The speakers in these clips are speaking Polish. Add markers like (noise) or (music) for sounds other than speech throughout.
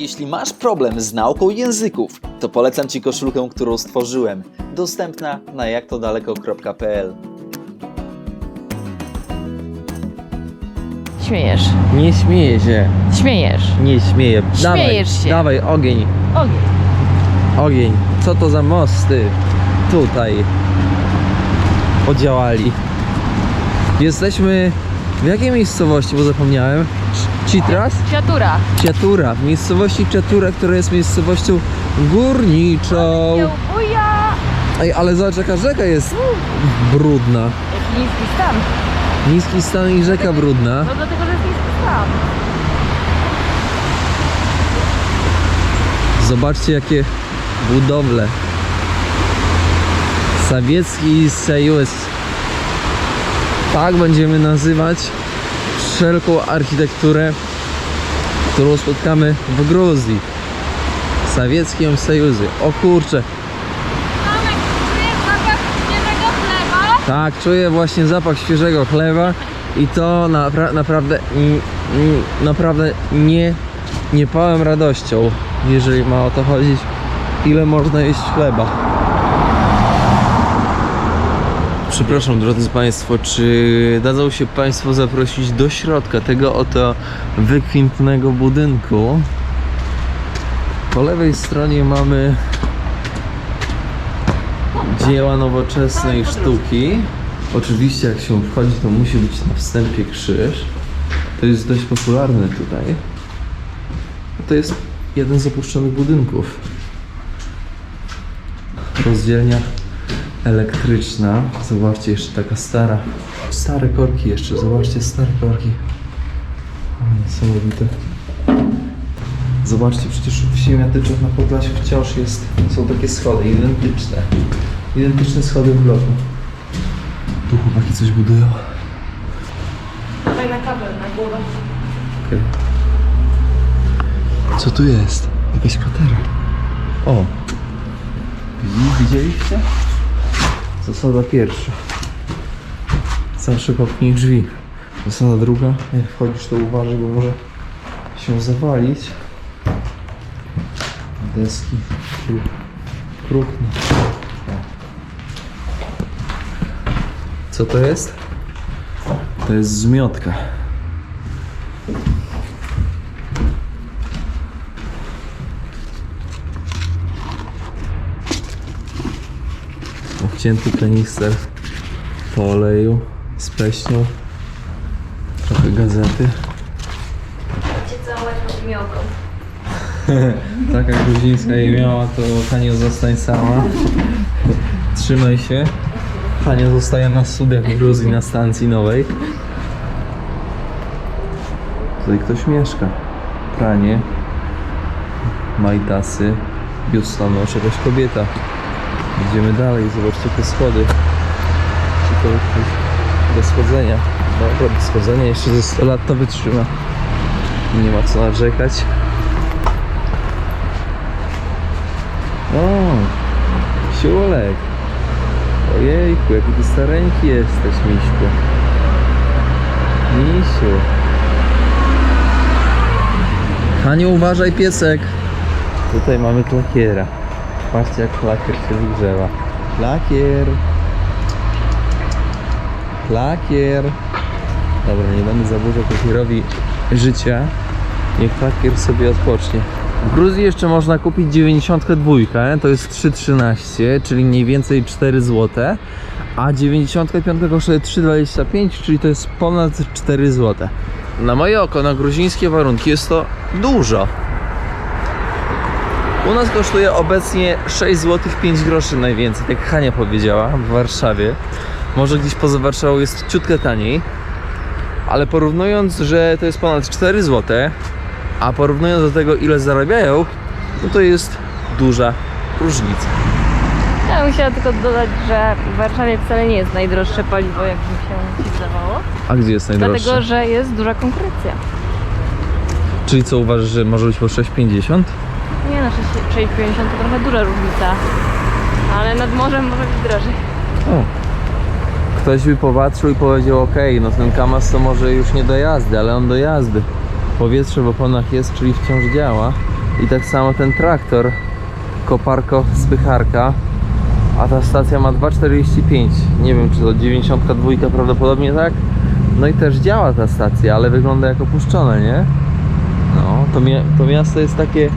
Jeśli masz problem z nauką języków, to polecam Ci koszulkę, którą stworzyłem. Dostępna na jaktodaleko.pl Śmiejesz. Nie śmieję się. Śmiejesz. Nie śmieję. Dawaj, Śmiejesz się. Dawaj, ogień. Ogień. Ogień. Co to za mosty tutaj podziałali? Jesteśmy w jakiej miejscowości, bo zapomniałem? Citras? Kwiatura. Ciatura. W miejscowości Ciatura, która jest miejscowością górniczą. Uja! Ej, ale zobacz jaka rzeka jest brudna. Jaki niski stan. Niski stan i rzeka brudna. No dlatego, że jest niski stan. Zobaczcie jakie budowle. Sawiecki Sejus. Tak będziemy nazywać wszelką architekturę, którą spotkamy w Gruzji. Sawieckim Sejusy. O kurczę, Tomek, czujesz zapach świeżego chleba? tak, czuję właśnie zapach świeżego chleba i to napra naprawdę, naprawdę nie, nie pałem radością, jeżeli ma o to chodzić, ile można jeść chleba. Przepraszam drodzy Państwo, czy dadzą się Państwo zaprosić do środka tego oto wykwintnego budynku? Po lewej stronie mamy dzieła nowoczesnej sztuki. Oczywiście jak się wchodzi, to musi być na wstępie krzyż. To jest dość popularne tutaj. To jest jeden z opuszczonych budynków. Rozdzielnia elektryczna. Zobaczcie, jeszcze taka stara. Stare korki jeszcze, zobaczcie, stare korki. O, Niesamowite. Zobaczcie, przecież w Siemiatyczach na Podlasiu wciąż jest, są takie schody identyczne. Identyczne schody w bloku. Tu chłopaki coś budują. Dawaj na kabel, na głowę. Okej. Co tu jest? Jakaś kwatera. O! Widzi- Widzieliście? Zasada pierwsza. Zawsze popnij drzwi. Zasada druga. Jak wchodzisz to uważaj, bo może się zawalić. Deski. Tu. Kruknie. O. Co to jest? To jest zmiotka. Obcięty kanister po oleju z pleśnią. Trochę gazety. Cię całować pod mioką. (laughs) Taka gruzińska jej miała, to Hania zostań sama. Trzymaj się. Hania zostaje na studiach w Gruzji na stacji nowej. Tutaj ktoś mieszka. Pranie, majtasy, biustonosz, jakaś kobieta. Idziemy dalej, zobaczcie te schody. Czy do schodzenia? Dobra, do schodzenia jeszcze ze 100 lat to wytrzyma. Nie ma co narzekać. O, siulek. Ojejku, jaki ty stareńki jesteś, Miśku. Misiu. Haniu, uważaj piesek. Tutaj mamy klakiera. Patrzcie jak klakier się wygrzewa. Klakier. Klakier. Dobra, nie będę zaburzał klakierowi życia. Niech klakier sobie odpocznie. W Gruzji jeszcze można kupić 92, to jest 3,13, czyli mniej więcej 4 zł, a 95 kosztuje 3,25, czyli to jest ponad 4 zł. Na moje oko, na gruzińskie warunki jest to dużo. U nas kosztuje obecnie 6 zł 5 groszy najwięcej, tak Hania powiedziała, w Warszawie. Może gdzieś poza Warszawą jest ciutkę taniej, ale porównując, że to jest ponad 4 zł, a porównując do tego, ile zarabiają, no to jest duża różnica. Ja bym chciała tylko dodać, że w Warszawie wcale nie jest najdroższe paliwo, jak mi się wydawało. A gdzie jest najdroższe? Dlatego, że jest duża konkurencja. Czyli co uważasz, że może być po 6,50? Nie no, 6,50 to trochę duża różnica. Ale nad morzem może być drożej. O. Ktoś by popatrzył i powiedział, ok, no ten Kamaz to może już nie do jazdy, ale on do jazdy. Powietrze w oponach jest, czyli wciąż działa. I tak samo ten traktor, koparko, spycharka, a ta stacja ma 2,45. Nie wiem, czy to 92 prawdopodobnie tak. No i też działa ta stacja, ale wygląda jak opuszczone, nie? No, to, mia- to miasto jest takie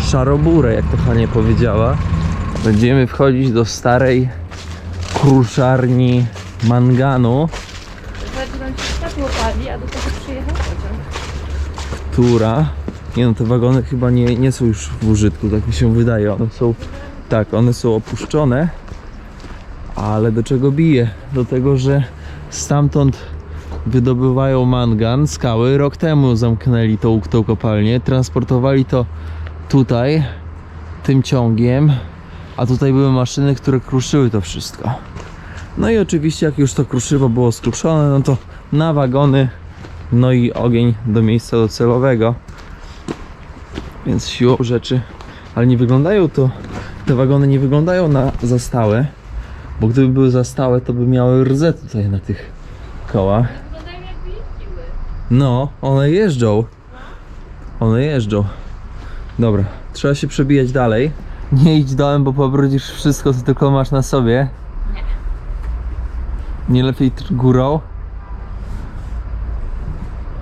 szarobure, jak to Hania powiedziała. Będziemy wchodzić do starej kruszarni manganu, która... Nie no, te wagony chyba nie, nie są już w użytku, tak mi się wydaje. One są... Tak, one są opuszczone. Ale do czego bije? Do tego, że stamtąd wydobywają mangan, skały. Rok temu zamknęli tą, tą kopalnię, transportowali to tutaj, tym ciągiem, a tutaj były maszyny, które kruszyły to wszystko. No i oczywiście, jak już to kruszywo było skruszone, no to na wagony, no i ogień do miejsca docelowego. Więc siłą rzeczy, ale nie wyglądają to, te wagony nie wyglądają na za stałe, bo gdyby były za stałe, to by miały rdze tutaj na tych kołach. No, one jeżdżą. One jeżdżą. Dobra, trzeba się przebijać dalej. Nie idź dołem, bo pobrudzisz wszystko, co tylko masz na sobie. Nie lepiej tr- górą?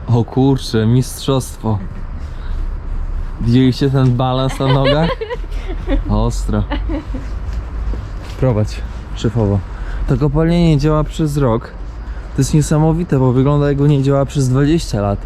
O kurczę, mistrzostwo. Widzieliście ten balans na nogach? (laughs) Ostro. Prowadź, szefowo. To kopalnia nie działa przez rok. To jest niesamowite, bo wygląda jakby nie działa przez 20 lat.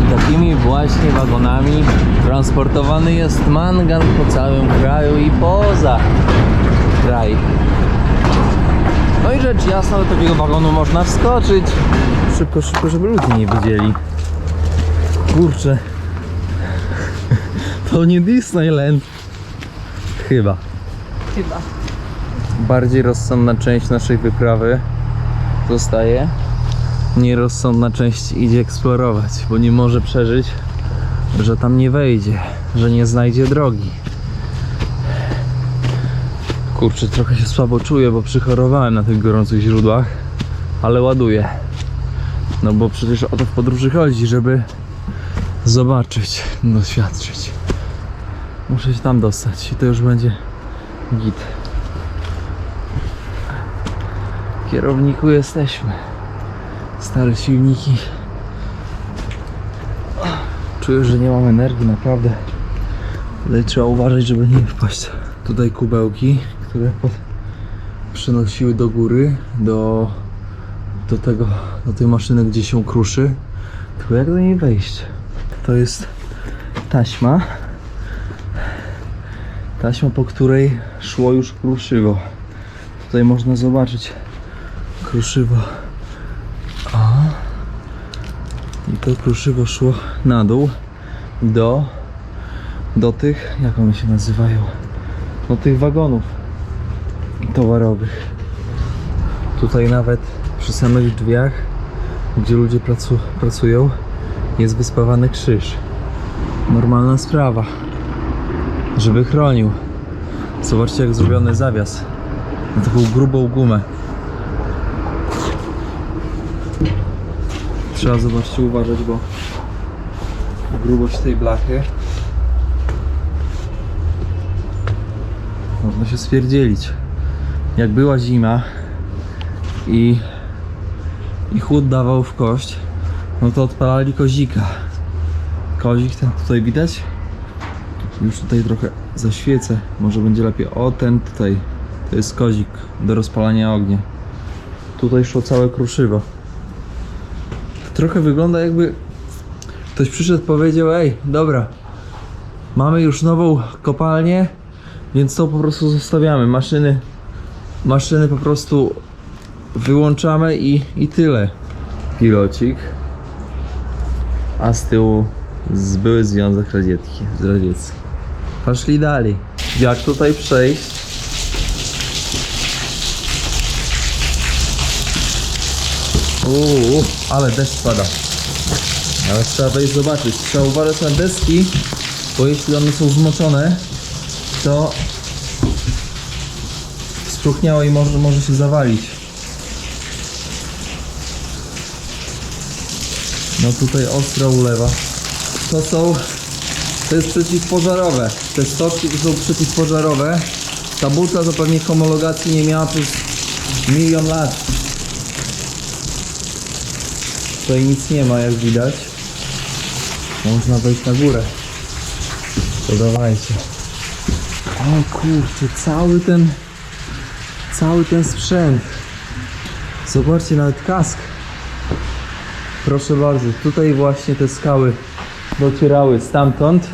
I takimi właśnie wagonami transportowany jest mangan po całym kraju i poza kraj. No i rzecz jasna, do takiego wskoczyć. Szybko, szybko, żeby ludzie nie widzieli. Kurczę. (laughs) To nie Disneyland. Chyba. Chyba. Bardziej rozsądna część naszej wyprawy zostaje. Nierozsądna część idzie eksplorować, bo nie może przeżyć, że tam nie wejdzie, że nie znajdzie drogi. Kurczę, trochę się słabo czuję, bo przychorowałem na tych gorących źródłach, ale ładuję. No bo przecież o to w podróży chodzi, żeby zobaczyć, doświadczyć. Muszę się tam dostać i to już będzie git. Kierowniku jesteśmy. Stare silniki. Czuję, że nie mam energii, naprawdę. Tutaj trzeba uważać, żeby nie wpaść. Tutaj kubełki, które pod... przynosiły do góry, do, do tego, do tej maszyny, gdzie się kruszy. Tylko jak do niej wejść? To jest taśma. Taśma, po której szło już kruszywo. Tutaj można zobaczyć kruszywo. O. I to kruszywo szło na dół do, do tych, jak one się nazywają? Do tych wagonów towarowych. Tutaj nawet przy samych drzwiach, gdzie ludzie pracu, pracują, jest wyspawany krzyż. Normalna sprawa, żeby chronił. Zobaczcie jak zrobiony zawias na taką grubą gumę. Trzeba zobaczcie uważać, bo grubość tej blachy można się stwierdzić. Jak była zima i, i chłód dawał w kość, no to odpalali kozika. Kozik ten tutaj widać? Już tutaj trochę zaświecę, może będzie lepiej. O, ten tutaj, to jest kozik do rozpalania ognia. Tutaj szło całe kruszywo. Trochę wygląda jakby ktoś przyszedł powiedział, ej, dobra, mamy już nową kopalnię, więc to po prostu zostawiamy. Maszyny, maszyny po prostu wyłączamy i, i tyle. Pilocik. A z tyłu były Związek Radziecki. Radziecki. Poszli dalej. Jak tutaj przejść? Uuu, ale deszcz pada. Ale trzeba wejść zobaczyć. Trzeba uważać na deski, bo jeśli one są zmoczone, to spróchniało i może, może się zawalić. No tutaj ostro ulewa. To są... To jest przeciwpożarowe. Te stopki to są przeciwpożarowe. Ta buta to pewnie homologacji nie miała przez milion lat. Tutaj nic nie ma jak widać. Można wejść na górę. To dawajcie. O kurczę, cały ten cały ten sprzęt. Zobaczcie, nawet kask. Proszę bardzo, tutaj właśnie te skały docierały stamtąd.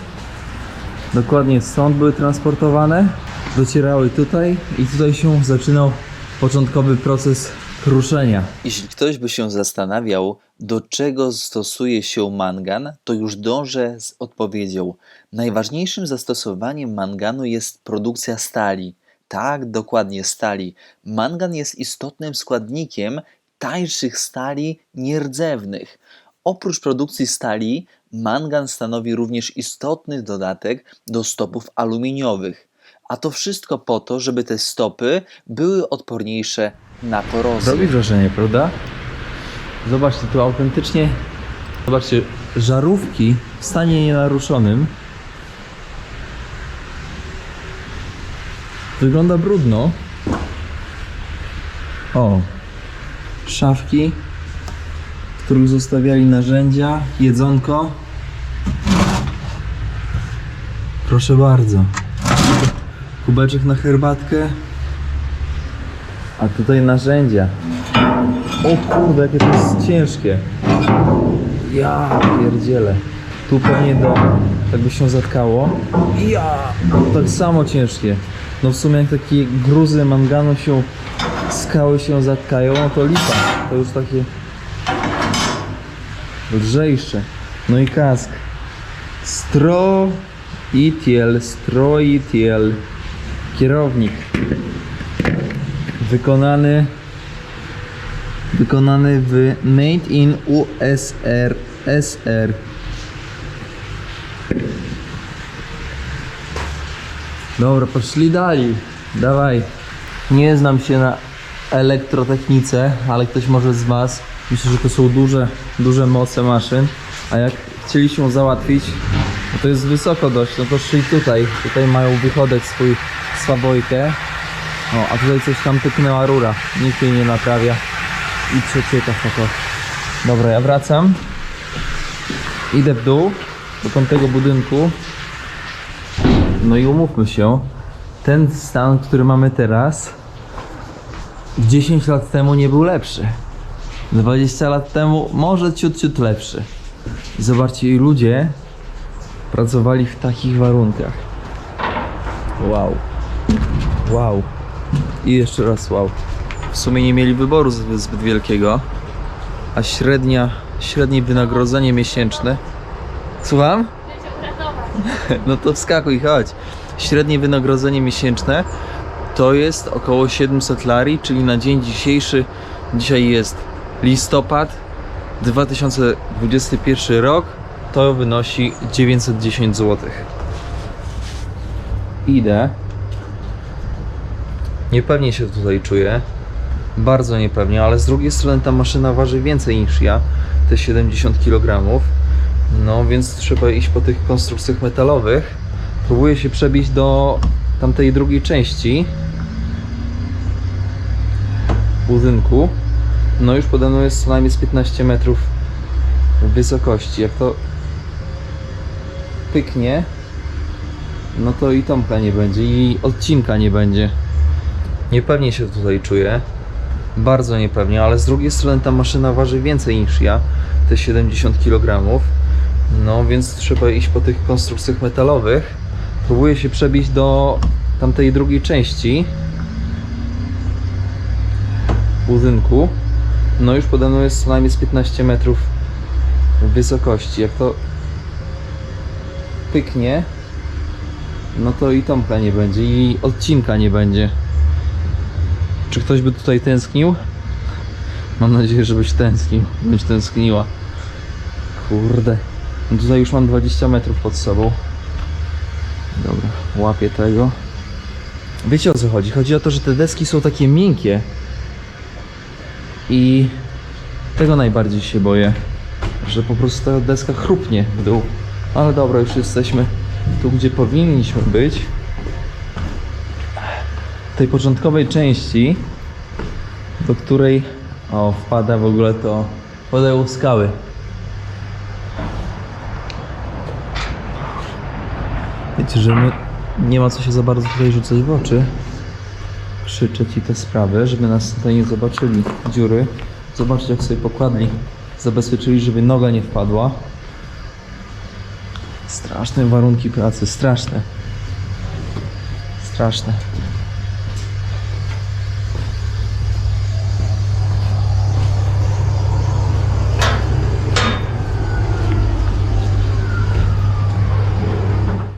Dokładnie stąd były transportowane. Docierały tutaj i tutaj się zaczynał początkowy proces kruszenia. Jeśli ktoś by się zastanawiał, do czego stosuje się mangan, to już dążę z odpowiedzią. Najważniejszym zastosowaniem manganu jest produkcja stali. Tak, dokładnie stali. Mangan jest istotnym składnikiem tańszych stali nierdzewnych. Oprócz produkcji stali, mangan stanowi również istotny dodatek do stopów aluminiowych. A to wszystko po to, żeby te stopy były odporniejsze na korozję. Robi wrażenie, prawda? Zobaczcie, tu autentycznie. Zobaczcie, żarówki w stanie nienaruszonym. Wygląda brudno. O, szafki, w których zostawiali narzędzia, jedzonko. Proszę bardzo. Kubeczek na herbatkę. A tutaj narzędzia. O kurde, jakie to jest ciężkie. Ja pierdzielę. Tu pewnie do, jakby się zatkało. Ja, tak samo ciężkie. No w sumie jak takie gruzy manganu się, skały się zatkają, no to lipa. To już takie lżejsze. No i kask. Stroitiel, stroitiel. Kierownik. Wykonany wykonany w Made in USR SR. Dobra, poszli dalej. Dawaj. Nie znam się na elektrotechnice, ale ktoś może z Was. Myślę, że to są duże, duże moce maszyn. A jak chcieli się załatwić, no to jest wysoko dość, no to szli tutaj. Tutaj mają wychodek swój swabojkę. O, a tutaj coś tam pyknęła rura. Nikt jej nie naprawia. I przecieka to. Dobra, ja wracam. Idę w dół do tamtego budynku. No i umówmy się, ten stan, który mamy teraz, 10 lat temu nie był lepszy. 20 lat temu może ciut, ciut lepszy. I zobaczcie, i ludzie pracowali w takich warunkach. Wow. Wow. I jeszcze raz wow. W sumie nie mieli wyboru zbyt, zbyt wielkiego, a średnia, średnie wynagrodzenie miesięczne. Słucham? (laughs) No to wskakuj, chodź. Średnie wynagrodzenie miesięczne to jest około 700 lari, czyli na dzień dzisiejszy, dzisiaj jest listopad 2021 rok, to wynosi 910 zł. Idę. Niepewnie się tutaj czuję. Bardzo niepewnie, ale z drugiej strony ta maszyna waży więcej niż ja, te 70 kg. No więc trzeba iść po tych konstrukcjach metalowych. Próbuję się przebić do tamtej drugiej części budynku. No już pode mną jest co najmniej z 15 metrów wysokości. Jak to pyknie, no to i Tomka nie będzie, i odcinka nie będzie. Niepewnie się tutaj czuję. Bardzo niepewnie, ale z drugiej strony ta maszyna waży więcej niż ja, te 70 kg. No więc trzeba iść po tych konstrukcjach metalowych. Próbuję się przebić do tamtej drugiej części budynku. No już pode mną jest co najmniej z 15 metrów wysokości. Jak to pyknie, no to i Tomka nie będzie, i odcinka nie będzie. Czy ktoś by tutaj tęsknił? Mam nadzieję, że byś tęsknił, byś tęskniła. Kurde. No tutaj już mam 20 metrów pod sobą. Dobra, łapię tego. Wiecie o co chodzi? Chodzi o to, że te deski są takie miękkie. I tego najbardziej się boję. Że po prostu ta deska chrupnie w dół. Ale dobra, już jesteśmy tu, gdzie powinniśmy być. W tej początkowej części, do której o, wpada w ogóle to podają skały. Wiecie, że my nie ma co się za bardzo tutaj rzucać w oczy. Krzyczeć i te sprawy, żeby nas tutaj nie zobaczyli dziury. Zobaczcie jak sobie pokładli. Zabezpieczyli, żeby noga nie wpadła. Straszne warunki pracy, straszne. Straszne.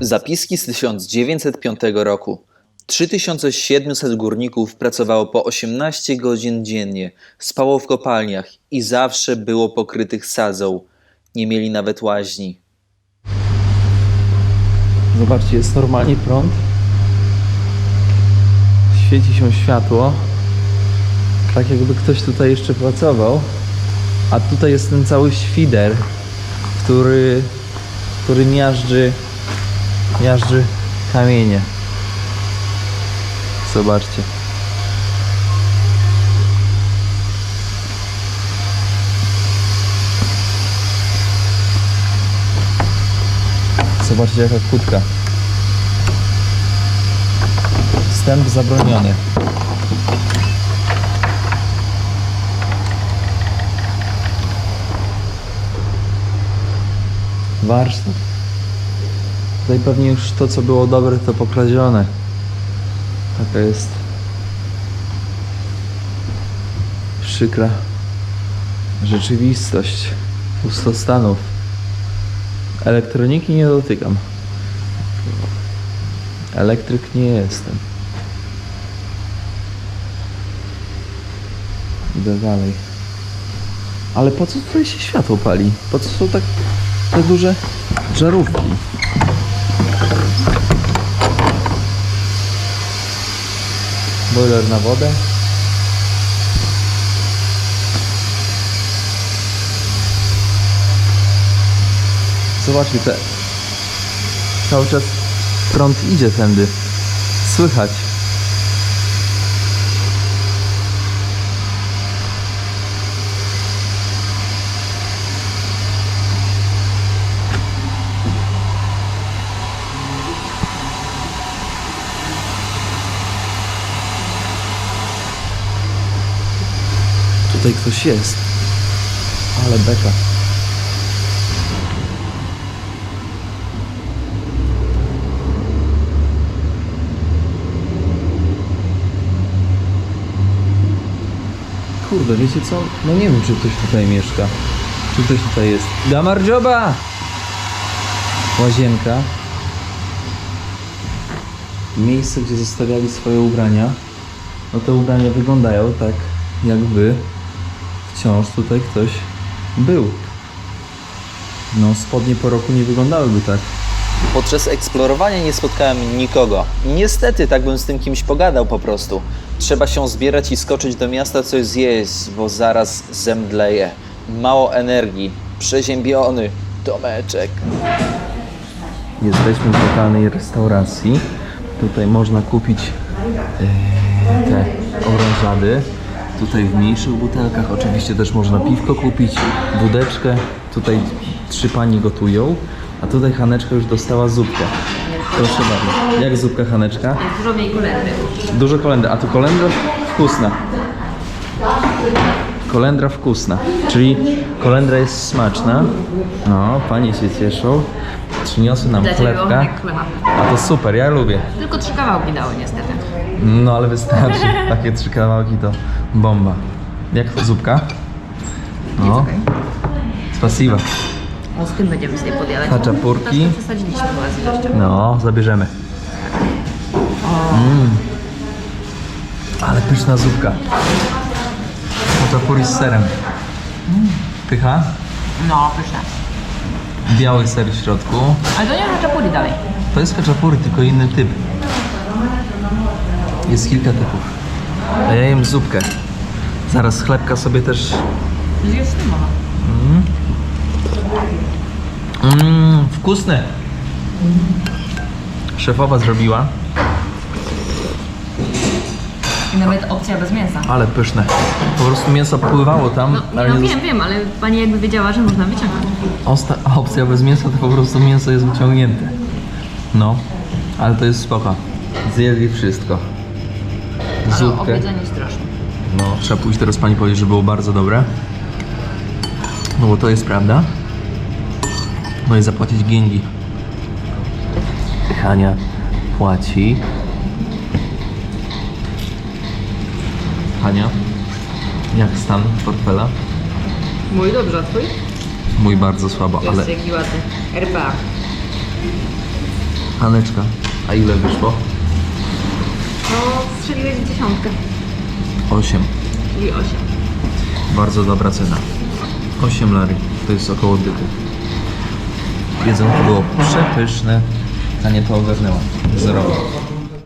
Zapiski z 1905 roku. 3700 górników pracowało po 18 godzin dziennie, spało w kopalniach i zawsze było pokrytych sadzą. Nie mieli nawet łaźni. Zobaczcie, jest normalnie prąd. Świeci się światło. Tak jakby ktoś tutaj jeszcze pracował. A tutaj jest ten cały świder, który, który miażdży, miażdży kamienie. Zobaczcie. Zobaczcie jaka kutka. Wstęp zabroniony. Warsztat. Tutaj pewnie już to co było dobre to pokradzione. Taka jest przykra rzeczywistość pustostanów. Elektroniki nie dotykam. Elektryk nie jestem. Idę dalej. Ale po co tutaj się światło pali? Po co są tak, tak duże żarówki? Boiler na wodę. Zobaczcie, te... cały czas prąd idzie tędy. Słychać. Tutaj ktoś jest. Ale beka. Kurde, wiecie co? No nie wiem, czy ktoś tutaj mieszka. Czy ktoś tutaj jest. Gamardzioba! Łazienka. Miejsce, gdzie zostawiali swoje ubrania. No te ubrania wyglądają tak, jakby wciąż tutaj ktoś był. No, spodnie po roku nie wyglądałyby tak. Podczas eksplorowania nie spotkałem nikogo. Niestety, tak bym z tym kimś pogadał po prostu. Trzeba się zbierać i skoczyć do miasta coś zjeść, bo zaraz zemdleję. Mało energii. Przeziębiony. Tomeczek. Jesteśmy w lokalnej restauracji. Tutaj można kupić e, te orężady. Tutaj w mniejszych butelkach. Oczywiście też można piwko kupić, wódeczkę. Tutaj trzy pani gotują. A tutaj Haneczka już dostała zupkę. Proszę bardzo. Jak zupka Haneczka? Dużo mniej kolendy. Dużo kolendy, a tu kolendra wkusna. Kolendra wkusna, czyli kolendra jest smaczna. No, panie się cieszą. Przyniosły nam Dla chlebka. chleba. A to super, ja lubię. Tylko trzy kawałki dało niestety. No ale wystarczy. (laughs) Takie trzy kawałki to bomba. Jak to zupka? No, Okej. spasiba. O, z tym będziemy sobie podjadać. Haczapurki. Troszkę przesadziliśmy chyba z ilością. No, zabierzemy. Mm. Ale pyszna zupka. Haczapuri z serem. Pycha? No, pyszne. Biały ser w środku. Ale to nie haczapuri dalej. To jest haczapuri, tylko inny typ. Jest kilka typów. A ja jem zupkę. Zaraz chlebka sobie też... Jest. Mmm, wkusne. Szefowa zrobiła, I nawet opcja bez mięsa. ale pyszne. Po prostu mięso pływało tam, No, ale no nie wiem, wiem, ale pani jakby wiedziała, że można wyciągnąć. Osta- a opcja bez mięsa to po prostu mięso jest wyciągnięte. No, ale to jest spoko. Zjedli wszystko. Zupkę. straszne. No, trzeba pójść teraz pani powiedzieć, że było bardzo dobre. No bo to jest prawda. No i zapłacić gięgi. Hania płaci. Hania, jak stan portfela? Mój dobrze, a twój? Mój bardzo słabo, ale... jaki ładny. RPA. Haneczka, a ile wyszło? No, strzeliłeś dziesiątkę. 8. Czyli osiem. Bardzo dobra cena. 8 lary, to jest około dyku. Jedzonko było przepyszne, a nie to ogarnęła. Zerowo.